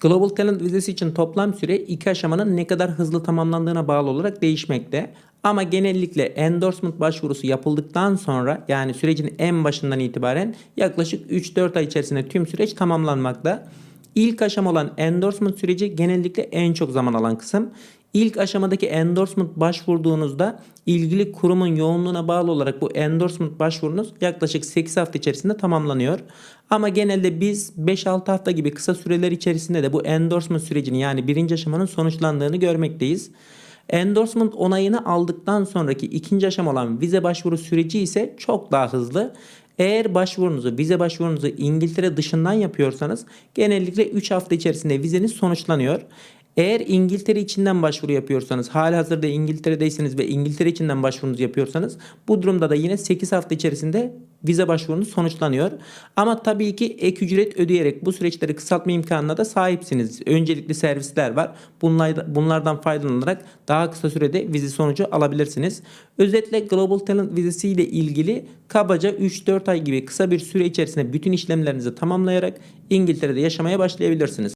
Global Talent vizesi için toplam süre iki aşamanın ne kadar hızlı tamamlandığına bağlı olarak değişmekte. Ama genellikle endorsement başvurusu yapıldıktan sonra yani sürecin en başından itibaren yaklaşık 3-4 ay içerisinde tüm süreç tamamlanmakta. İlk aşama olan endorsement süreci genellikle en çok zaman alan kısım. İlk aşamadaki endorsement başvurduğunuzda ilgili kurumun yoğunluğuna bağlı olarak bu endorsement başvurunuz yaklaşık 8 hafta içerisinde tamamlanıyor. Ama genelde biz 5-6 hafta gibi kısa süreler içerisinde de bu endorsement sürecini yani birinci aşamanın sonuçlandığını görmekteyiz. Endorsement onayını aldıktan sonraki ikinci aşama olan vize başvuru süreci ise çok daha hızlı. Eğer başvurunuzu, vize başvurunuzu İngiltere dışından yapıyorsanız genellikle 3 hafta içerisinde vizeniz sonuçlanıyor. Eğer İngiltere içinden başvuru yapıyorsanız, halihazırda İngiltere'deyseniz ve İngiltere içinden başvurunuzu yapıyorsanız bu durumda da yine 8 hafta içerisinde vize başvurunuz sonuçlanıyor. Ama tabii ki ek ücret ödeyerek bu süreçleri kısaltma imkanına da sahipsiniz. Öncelikli servisler var. Bunlar, bunlardan faydalanarak daha kısa sürede vize sonucu alabilirsiniz. Özetle Global Talent vizesi ile ilgili kabaca 3-4 ay gibi kısa bir süre içerisinde bütün işlemlerinizi tamamlayarak İngiltere'de yaşamaya başlayabilirsiniz.